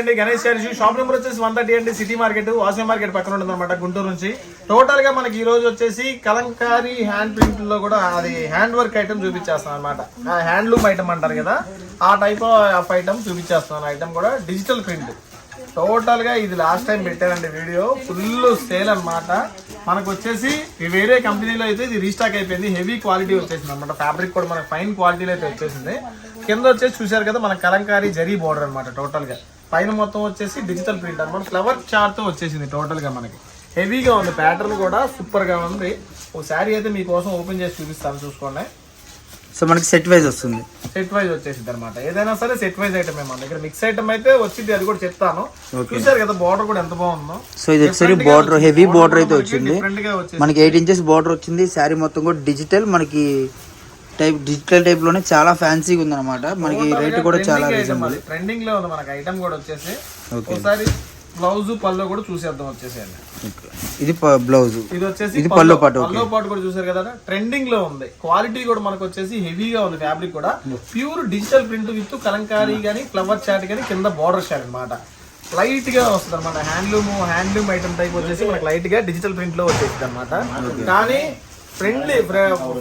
అండి. గణేష్ గారి shop number వచ్చేసి వన్ థర్టీ అండి. సిటీ మార్కెట్ వాసవి మార్కెట్ పక్కన ఉంటుంది అనమాట గుంటూరు నుంచి. టోటల్గా మనకి ఈ రోజు వచ్చేసి కలంకారీ హ్యాండ్ ప్రింట్లో కూడా అది హ్యాండ్ వర్క్ ఐటమ్ చూపించేస్తాం అనమాట హ్యాండ్లూమ్ ఐటమ్ అంటారు కదా ఆ టైప్ ఆఫ్ ఐటమ్ చూపించేస్తాను ఐటమ్ కూడా డిజిటల్ ప్రింట్ టోటల్గా ఇది లాస్ట్ టైం పెట్టారండి వీడియో ఫుల్ సేల్ అన్నమాట. మనకు వచ్చేసి వేరే కంపెనీలో అయితే ఇది రీస్టాక్ అయిపోయింది. హెవీ క్వాలిటీ వచ్చేసింది అనమాట ఫ్యాబ్రిక్ కూడా మనకు ఫైన్ క్వాలిటీలో అయితే వచ్చేసింది. కింద వచ్చేసి చూశారు కదా మన కలంకారీ జరీ బోర్డర్ అనమాట టోటల్గా. పైన మొత్తం వచ్చేసి డిజిటల్ ప్రింట్ అనమాట ఫ్లవర్ చార్ట్తో వచ్చేసింది టోటల్గా మనకి. హెవీగా ఉంది ప్యాటర్న్ కూడా సూపర్గా ఉంది. ఓ శారీ అయితే మీకోసం ఓపెన్ చేసి చూపిస్తాను చూసుకోండి. సో మనకి సెట్ వైజ్ వస్తుంది. సెట్ వైజ్ వచ్చేసింది అనమాట ఏదైనా సరే సెట్ వైజ్ ఐటమ్ మన దగ్గర. మిక్స్ ఐటమ్ అయితే వచ్చింది అది కూడా చెప్తాను. చూసారు కదా బార్డర్ కూడా ఎంత బాగుందో. సో ఇది ఒకసారి బార్డర్ హెవీ బార్డర్ అయితే వచ్చింది. మనకి ఎయిట్ ఇంచెస్ బార్డర్ వచ్చింది. శారీ మొత్తం కూడా డిజిటల్ మనకి టైప్ డిజిటల్ టైప్లోనే చాలా ఫ్యాన్సీగా ఉంది అనమాట మనకి రేట్ కూడా చాలా రీజనబుల్ ట్రెండింగ్లో ఉంది మనకి ఐటమ్ కూడా వచ్చేసి. ఒకసారి బ్లౌజ్ పళ్ళు కూడా చూసేద్దాం వచ్చేసేయండి. ఇది బ్లౌజ్. ఇది వచ్చేసి ఇది పల్లో పాటు, పల్లో పాటు కూడా చూసారు కదా ట్రెండింగ్లో ఉంది. క్వాలిటీ కూడా మనకు వచ్చేసి హెవీగా ఉంది ఫ్యాబ్రిక్ కూడా. Pure digital print with Kalamkari గానీ ఫ్లవర్ చాట్ గానీ కింద బార్డర్ షాట్ అన్నమాట. లైట్గా వస్తుంది అనమాట హ్యాండ్లూమ్ హ్యాండ్లూమ్ ఐటమ్ టైప్ వచ్చేసి మనకి లైట్గా డిజిటల్ ప్రింట్లో వచ్చేసింది అనమాట కానీ ఫ్రెండ్లీ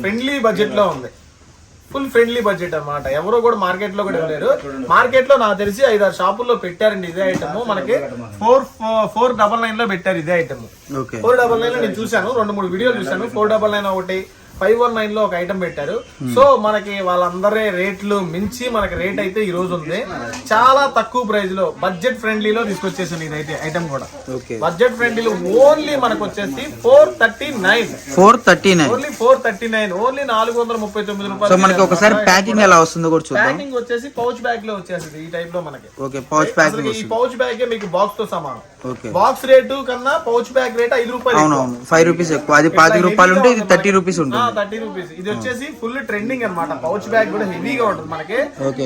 ఫ్రెండ్లీ బడ్జెట్లో ఉంది. ఫుల్ ఫ్రెండ్లీ బడ్జెట్ అన్నమాట. ఎవరు కూడా మార్కెట్లో కూడా ఇవ్వలేరు. మార్కెట్లో నాకు తెలిసి ఐదారు షాపుల్లో పెట్టారండి ఇదే ఐటమ్. మనకి ఫోర్ ఫోర్ డబల్ నైన్లో పెట్టారు ఇదే ఐటమ్. ఫోర్ డబల్ నైన్లో నేను చూశాను. రెండు మూడు వీడియోలు చూశాను. ఫోర్ డబల్ నైన్ ఒకటి ఫైవ్ వన్ నైన్లో ఒక ఐటమ్ పెట్టారు. సో మనకి వాళ్ళందరి రేట్లు మించి మనకి రేట్ అయితే ఈ రోజు ఉంది. చాలా తక్కువ ప్రైస్లో బడ్జెట్ ఫ్రెండ్లీలో తీసుకొచ్చేసాను ఇదైతే ఐటమ్ కూడా. ఓకే. బడ్జెట్ ఫ్రెండ్లీలో ఓన్లీ మనకు వచ్చేసి four thirty nine four thirty nine only four thirty nine only నాలుగు వందల ముప్పై తొమ్మిది సో రూపాయలు మనకి ఒకసారి ప్యాకింగ్ ఎలా వస్తుందో కూడా చూద్దాం. ప్యాకింగ్ వచ్చేసి పౌచ్ బ్యాగ్లో వచ్చేసింది ఈ టైప్లో మనకి. ఓకే పౌచ్ ప్యాకింగ్ ఈ పౌచ్ బ్యాగ్ మీకు బాక్స్తో సమానం. ఓకే. బాక్స్ రేటు కన్నా పౌచ్ బ్యాగ్ రేట్ ఐదు రూపాయలు. అవునవును ఫైవ్ రూపీస్ ఎక్కువ. అది పాతిక రూపాయలు ఉంటే ఇది థర్టీ రూపీస్ ఉంటుంది. Thirty rupees. ఇది వచ్చేసి ఫుల్ ట్రెండింగ్ అన్నమాట. పౌచ్ బ్యాగ్ కూడా హెవీగా ఉంటుంది మనకి.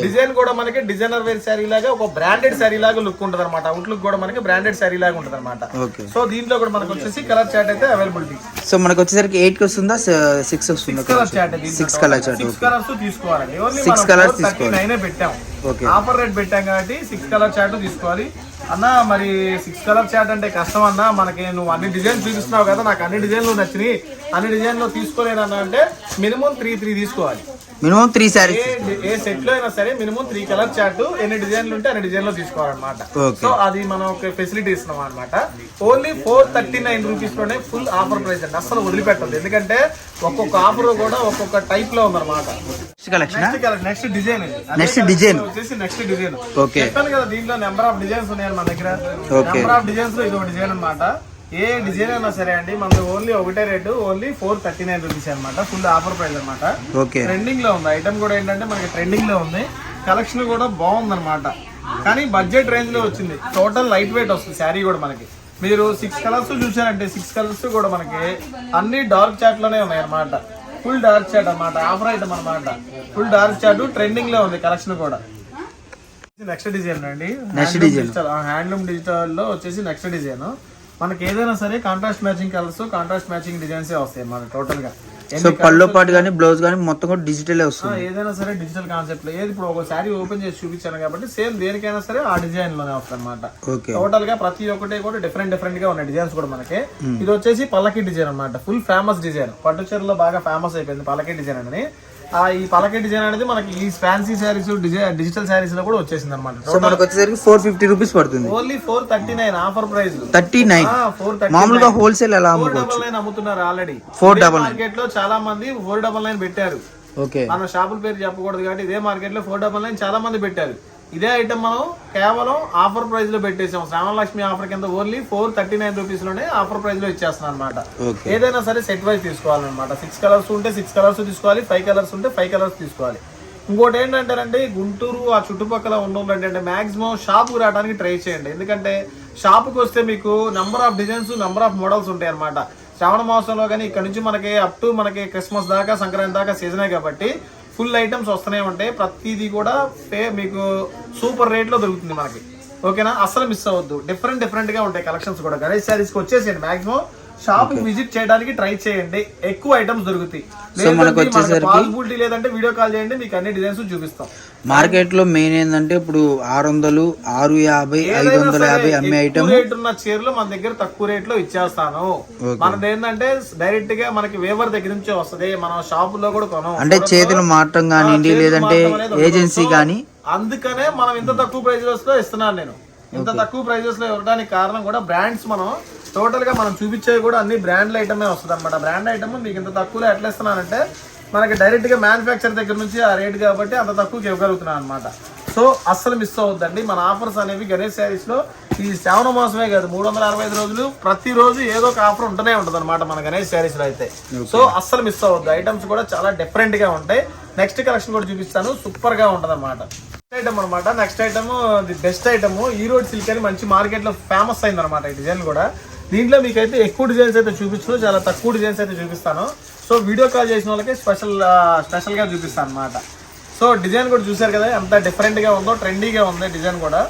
డిజైన్ కూడా మనకి డిజైనర్ వేర్ శారీ లాగా ఒక బ్రాండెడ్ శారీ లాగా లుక్ ఉంటుంది అనమాట అవుట్ లుక్ కూడా మనకి బ్రాండెడ్ శారీ లాగా ఉంటుంది అనమాట సో దీంట్లో కూడా మనకి వచ్చేసి కలర్ చాట్ అయితే అవైలబిలిటీ సో మనకి వచ్చేసరికి ఎయిట్కి వస్తుందా? సిక్స్ వస్తుందా? Colour chart six colour chart six colours only Six colours thirty nine పెట్టాం. ఆఫర్ రేట్ పెట్టాం కాబట్టి సిక్స్ కలర్ చార్ట్ తీసుకోవాలి. అన్న మరి సిక్స్ కలర్ చార్ట్ అంటే కష్టం అన్న మనకి నువ్వు అన్ని డిజైన్ చూపిస్తున్నావు కదా నాకు అన్ని డిజైన్లు నచ్చినాయి. అన్ని డిజైన్లు తీసుకోలేనన్నా అంటే మినిమం త్రీ త్రీ తీసుకోవాలి. మినిమం త్రీ శారీస్ ఏ సెట్లో అయినా సరే మినిమం త్రీ కలర్ చార్ట్ ఎన్ని డిజైన్లు ఉంటే అన్ని డిజైన్లో తీసుకోవాలన్నమాట. సో అది మనం ఒక ఫెసిలిటీ ఇస్తున్నాం అనమాట ఓన్లీ ఫోర్ థర్టీ నైన్ రూపీస్లోనే ఫుల్ ఆఫర్ ప్రైస్ అండి. అసలు వదిలిపెట్టదు ఎందుకంటే ఒక్కొక్క ఆఫర్ కూడా ఒక్కొక్క టైప్లో ఉందన్నమాట. Next collection next design. వచ్చేసి నెక్స్ట్ డిజైన్. చెప్పాను కదా దీంట్లో నెంబర్ ఆఫ్ డిజైన్స్ ఉన్నాయి మన దగ్గర. నెంబర్ ఆఫ్ డిజైన్స్లో ఇది ఒక డిజైన్ అన్నమాట. ఏ డిజైన్ అయినా సరే అండి మనది ఓన్లీ ఒకటే rate only four thirty nine rupees అనమాట ఫుల్ ఆఫర్ ప్రైస్ అన్నమాట. ఓకే ట్రెండింగ్లో ఉంది. ఐటమ్ కూడా ఏంటంటే మనకి ట్రెండింగ్లో ఉంది. కలెక్షన్ కూడా బాగుంది అనమాట కానీ బడ్జెట్ రేంజ్లో వచ్చింది. టోటల్ లైట్ వెయిట్ వస్తుంది శారీ కూడా మనకి. మీరు సిక్స్ కలర్స్ చూసారంటే సిక్స్ కలర్స్ కూడా మనకి అన్ని డార్క్ చాట్లోనే ఉన్నాయి అనమాట ఫుల్ డార్క్ చాట్ అన్నమాట. ఆఫర్ ఐటమ్ అనమాట ఫుల్ డార్క్ చాట్ ట్రెండింగ్లో ఉంది కలెక్షన్ కూడా. నెక్స్ట్ డిజైన్ అండి. హ్యాండ్లూమ్. డిజిటల్ హ్యాండ్లూమ్ డిజిటల్లో వచ్చేసి నెక్స్ట్ డిజైన్ మనకి ఏదైనా సరే contrast matching colours contrast matching designs వస్తాయి మన టోటల్గా. సో పల్లో పాటు కానీ బ్లౌజ్ కానీ మొత్తం కూడా డిజిటల్ వస్తుంది. ఏదైనా సరే డిజిటల్ కాన్సెప్ట్లో. ఏది ఇప్పుడు ఒక శారీ ఓపెన్ చేసి చూపించాను కాబట్టి సేమ్ దేనికైనా సరే ఆ డిజైన్లోనే వస్తుంది అనమాట టోటల్గా ప్రతి ఒక్కటి కూడా డిఫరెంట్ డిఫరెంట్గా ఉన్నాయి డిజైన్స్ కూడా మనకి. ఇది వచ్చేసి పల్లకి డిజైన్ అన్నమాట. ఫుల్ ఫేమస్ డిజైన్ పట్టు చీరలో బాగా ఫేమస్ అయిపోయింది పల్లకి డిజైన్ అని. ఈ పల్లకి డిజైన్ అనేది మనకి ఈ ఫ్యాన్సీ శారీస్ డిజిటల్ శారీస్లో కూడా వచ్చేసింది అనమాట సో మనకు వచ్చేసరికి ఫోర్ ఫిఫ్టీ రూపీస్ పడుతుంది. Only four thirty nine offer price thirty nine four మామూలుగా హోల్సేల్ ఎలా ఫోర్ అమ్ముకోవచ్చు? డబల్ నైన్ అమ్ముతున్నారు ఆల్రెడీ double nine. మార్కెట్లో చాలా మంది ఫోర్ డబల్ నైన్ పెట్టారు. ఓకే మనం షాపుల పేరు చెప్పకూడదు కాబట్టి ఇదే మార్కెట్లో ఫోర్ డబల్ నైన్ చాలా మంది పెట్టారు. ఇదే ఐటమ్ మనం కేవలం ఆఫర్ ప్రైస్లో పెట్టేసాం శ్రావణ లక్ష్మి ఆఫర్ కింద ఓన్లీ ఫోర్ థర్టీ నైన్ రూపీస్లోనే ఆఫర్ ప్రైస్లో ఇచ్చేస్తున్నాం అనమాట ఏదైనా సరే సెట్ వైజ్ తీసుకోవాలన్నమాట. సిక్స్ కలర్స్ ఉంటే సిక్స్ కలర్స్ తీసుకోవాలి ఫైవ్ కలర్స్ ఉంటే ఫైవ్ కలర్స్ తీసుకోవాలి. ఇంకోటి ఏంటంటే గుంటూరు ఆ చుట్టుపక్కల ఉన్న ఏంటంటే మాక్సిమం షాప్కి రావడానికి ట్రై చేయండి. ఎందుకంటే షాప్కి వస్తే మీకు number of designs number of models ఉంటాయి అనమాట శ్రావణ మాసంలో కానీ ఇక్కడ నుంచి మనకి అప్ టు మనకి క్రిస్మస్ దాకా సంక్రాంతి దాకా సీజనే కాబట్టి ఫుల్ ఐటమ్స్ వస్తూనే ఉంటాయి. ప్రతిదీ కూడా పే మీకు సూపర్ రేట్లో దొరుకుతుంది మనకి. ఓకేనా? అసలు మిస్ అవ్వద్దు. డిఫరెంట్ డిఫరెంట్గా ఉంటాయి కలెక్షన్స్ కూడా. గణేష్ శారీస్కి వచ్చేసేయండి మాక్సిమం. షాప్ విజిట్ చేయడానికి ట్రై చేయండి. ఎక్కువ ఐటమ్స్ దొరుకుతాయి. పాసిబిలిటీ లేదంటే వీడియో కాల్ చేయండి మీకు అన్ని డిజైన్స్ చూపిస్తాం. మార్కెట్లో మెయిన్ ఏంటంటే ఇప్పుడు ఆరు వందలు ఆరు యాభై ఐదు వందల యాభై అమ్మే ఐటమ్. రేట్ ఉన్న చీరలు మన దగ్గర తక్కువ రేట్లో ఇచ్చేస్తాను. మనది ఏంటంటే డైరెక్ట్గా మనకి వేవర్ దగ్గర నుంచి వస్తది. మనం షాప్లో కూడా కొనం అంటే చేతులు మారటం కానివ్వండి లేదంటే ఏజెన్సీ కానీ. అందుకనే మనం ఇంత తక్కువ ప్రైజెస్లో ఇస్తున్నాను నేను. ఇంత తక్కువ ప్రైజెస్లో ఇవ్వడానికి కారణం కూడా బ్రాండ్స్ మనం. టోటల్గా మనం చూపించేవి కూడా అన్ని బ్రాండ్ ఐటమే వస్తుంది అనమాట బ్రాండ్ ఐటమ్ మీకు ఇంత తక్కువలో ఎట్లా ఇస్తున్నానంటే మనకి డైరెక్ట్గా మ్యానుఫ్యాక్చర్ దగ్గర నుంచి ఆ రేట్ కాబట్టి అంత తక్కువకి ఇవ్వగలుగుతున్నాను అనమాట సో అస్సలు మిస్ అవ్వద్దండి. మన ఆఫర్స్ అనేవి గణేష్ శారీస్లో ఈ శ్రావణ మాసమే కాదు మూడు వందల అరవై ఐదు రోజులు ప్రతి రోజు ఏదో ఒక ఆఫర్ ఉంటూనే ఉంటుంది అనమాట మన గణేష్ శారీస్లో అయితే. సో అస్సలు మిస్ అవ్వద్దు. ఐటమ్స్ కూడా చాలా డిఫరెంట్గా ఉంటాయి. నెక్స్ట్ కలెక్షన్ కూడా చూపిస్తాను. సూపర్గా ఉంటది అనమాట ఐటమ్ అనమాట next item the best item ఈ రోడ్ సిల్క్ అని మంచి మార్కెట్లో ఫేమస్ అయింది అనమాట ఈ డిజైన్ కూడా. దీంట్లో మీకు అయితే ఎక్కువ డిజైన్స్ అయితే చూపించు చాలా తక్కువ డిజైన్స్ అయితే చూపిస్తాను. సో వీడియో కాల్ చేసిన వాళ్ళకి స్పెషల్ స్పెషల్గా చూపిస్తాను అనమాట సో డిజైన్ కూడా చూసారు కదా ఎంత డిఫరెంట్గా ఉందో ట్రెండీగా ఉంది డిజైన్ కూడా.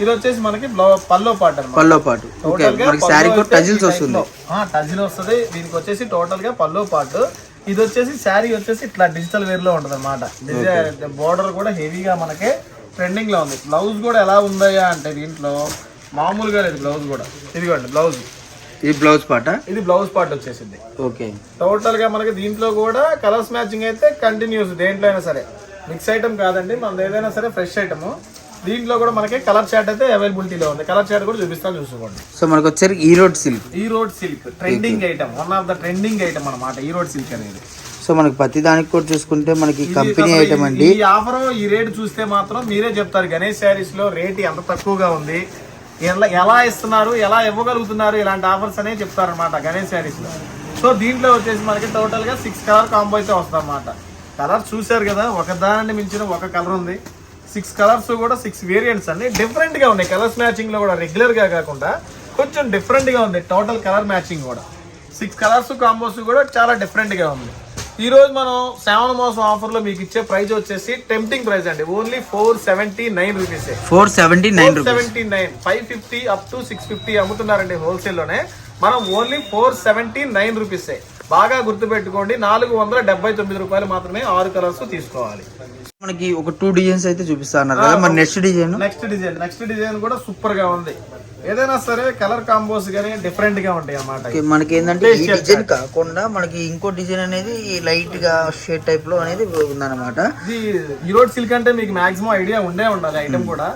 ఇది వచ్చేసి మనకి పల్లో పాట పల్లో పాటు. శారీ కూడా టజిల్స్ వస్తుంది. టజిల్ వస్తుంది. దీనికి వచ్చేసి టోటల్గా పల్లో పాటు. ఇది వచ్చేసి శారీ వచ్చేసి ఇట్లా డిజిటల్ వేర్లో ఉంటది అనమాట బోర్డర్ కూడా హెవీగా మనకి ట్రెండింగ్లో ఉంది. బ్లౌజ్ కూడా ఎలా ఉందయ్యా అంటే దీంట్లో మామూలుగా లేదు బ్లౌజ్ కూడా. ఇదిగోండి బ్లౌజ్. ఇది బ్లౌజ్ పాట? ఇది బ్లౌజ్ పార్ట్ వచ్చేసింది. ఓకే. టోటల్గా మనకి దీంట్లో కూడా కలర్స్ మ్యాచింగ్ అయితే కంటిన్యూస్ దేంట్లో అయినా సరే. మిక్స్ ఐటమ్ కాదండి మనది ఏదైనా సరే ఫ్రెష్ ఐటమ్ దీంట్లో కూడా మనకి కలర్ చాట్ అయితే అవైలబిలిటీలో ఉంది. కలర్ చాట్ కూడా చూపిస్తాను చూసుకోండి. సో మనకు వచ్చేసరికి ఈ రోడ్ సిల్క్. ఈ road silk trending item one of the trending item అన్నమాట ఈ రోడ్ సిల్క్ అనేది. సో మనకి ప్రతి దానికి కూడా చూసుకుంటే మనకి కంపెనీ ఐటమ్ అండి. ఈ ఆఫర్ ఈ రేట్ చూస్తే మాత్రం మీరే చెప్తారు గణేష్ శారీస్లో రేట్ ఎంత తక్కువగా ఉంది? ఎలా ఎలా ఇస్తున్నారు? ఎలా ఇవ్వగలుగుతున్నారు? ఇలాంటి ఆఫర్స్ అనేవి చెప్తారనమాట గణేష్ శారీస్లో. సో దీంట్లో వచ్చేసి మనకి టోటల్గా సిక్స్ కలర్ కాంబో అయితే వస్తుంది అనమాట కలర్ చూసారు కదా ఒక దానిని మించిన ఒక కలర్ ఉంది. సిక్స్ కలర్స్ కూడా సిక్స్ వేరియంట్స్ అండి డిఫరెంట్గా ఉన్నాయి. కలర్స్ మ్యాచింగ్లో కూడా రెగ్యులర్గా కాకుండా కొంచెం డిఫరెంట్గా ఉంది. టోటల్ కలర్ మ్యాచింగ్ కూడా. సిక్స్ కలర్స్ కాంబోస్ కూడా చాలా డిఫరెంట్గా ఉంది. ఈ రోజు మనం శ్రావణ మాసం ఆఫర్లో మీకు ఇచ్చే ప్రైస్ వచ్చేసి టెంప్టింగ్ ప్రైస్ అండి. Only four seventy nine rupees four seventy nine seventy nine five fifty up to six fifty అమ్ముతున్నారండి హోల్సేల్లోనే. మనం only four seventy nine rupees బాగా గుర్తుపెట్టుకోండి నాలుగు వందల డెబ్బై తొమ్మిది రూపాయలు మాత్రమే ఆరు కలర్స్ తీసుకోవాలి. మనకి ఒక టూ డిజైన్స్ అయితే చూపిస్తా అన్నారు కదా మరి next design next design next design కూడా సూపర్గా ఉంది. ఏదైనా సరే కలర్ కాంబోస్ గానీ డిఫరెంట్గా ఉంటాయి అన్నమాట మనకి ఏంటంటే ఈ డిజైన్ కాకుండా మనకి ఇంకో డిజైన్ అనేది లైట్గా షేడ్ టైప్లో అనేది ఉందన్నమాట. ఇది ఈరోడ్ సిల్క్ అంటే మీకు మాక్సిమం ఐడియా ఉండే ఉండాలి ఐటమ్ కూడా.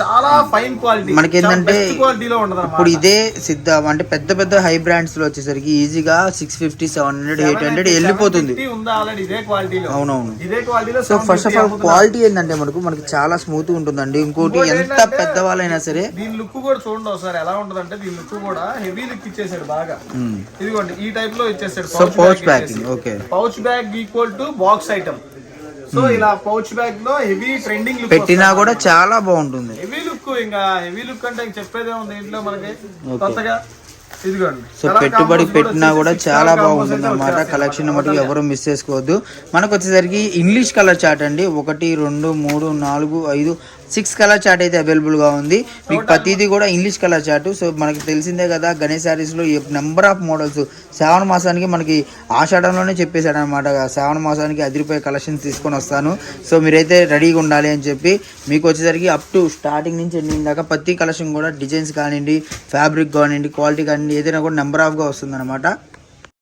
చాలా ఫైన్ క్వాలిటీ మనకి ఏంటంటే క్వాలిటీలో ఉండదు ఇప్పుడు ఇదే సిద్ధ. అంటే పెద్ద పెద్ద హై బ్రాండ్స్లో వచ్చేసరికి ఈజీగా six fifty seven hundred eight hundred వెళ్ళిపోతుంది. అవునవును. ఇదే క్వాలిటీలో so first of all quality ఏంటంటే మనకు మనకి చాలా స్మూత్ ఉంటుందండి. ఇంకోటి ఎంత పెద్ద వాళ్ళైనా సరే దీని లుక్ కూడా చూడండి ఒకసారి ఎలా ఉంటదంటే దీని లుక్ కూడా హెవీ లుక్ ఇచ్చేసాడు బాగా. ఇదిగోండి ఈ టైప్లో ఇచ్చేసాడు so pouch packing okay pouch bag equal to box item so ఇలా పౌచ్ బ్యాగ్లో హెవీ ట్రెండింగ్ లుక్ పెట్టినా కూడా చాలా బాగుంటుంది. హెవీ లుక్ ఇంకా హెవీ లుక్ అంటే చెప్పేదే ఉంది ఇంట్లో మనకి. కొత్తగా సో పెట్టుబడి పెట్టినా కూడా చాలా బాగుంటుంది అనమాట కలెక్షన్ మటుకు ఎవరు మిస్ చేసుకోవద్దు. మనకు వచ్చేసరికి ఇంగ్లీష్ కలర్ చార్ట్ అండి. ఒకటి రెండు మూడు నాలుగు ఐదు సిక్స్ కలర్ చార్ట్ అయితే available గా ఉంది. మీకు ప్రతిదీ కూడా ఇంగ్లీష్ కలర్ చార్ట్ సో మనకి తెలిసిందే కదా గణేష్ sarees లో నెంబర్ ఆఫ్ మోడల్స్ శ్రావణ మాసానికి మనకి ఆషాఢంలోనే చెప్పేశాడు అనమాట శ్రావణ మాసానికి అదిరిపోయే కలెక్షన్స్ తీసుకొని వస్తాను. సో మీరైతే రెడీగా ఉండాలి అని చెప్పి మీకు వచ్చేసరికి అప్ టు స్టార్టింగ్ నుంచి ఎండింగ్ దాకా ప్రతి కలెక్షన్ కూడా డిజైన్స్ కానివ్వండి ఫ్యాబ్రిక్ కానివ్వండి క్వాలిటీ కానివ్వండి ఏదైనా కూడా నెంబర్ ఆఫ్గా వస్తుంది అనమాట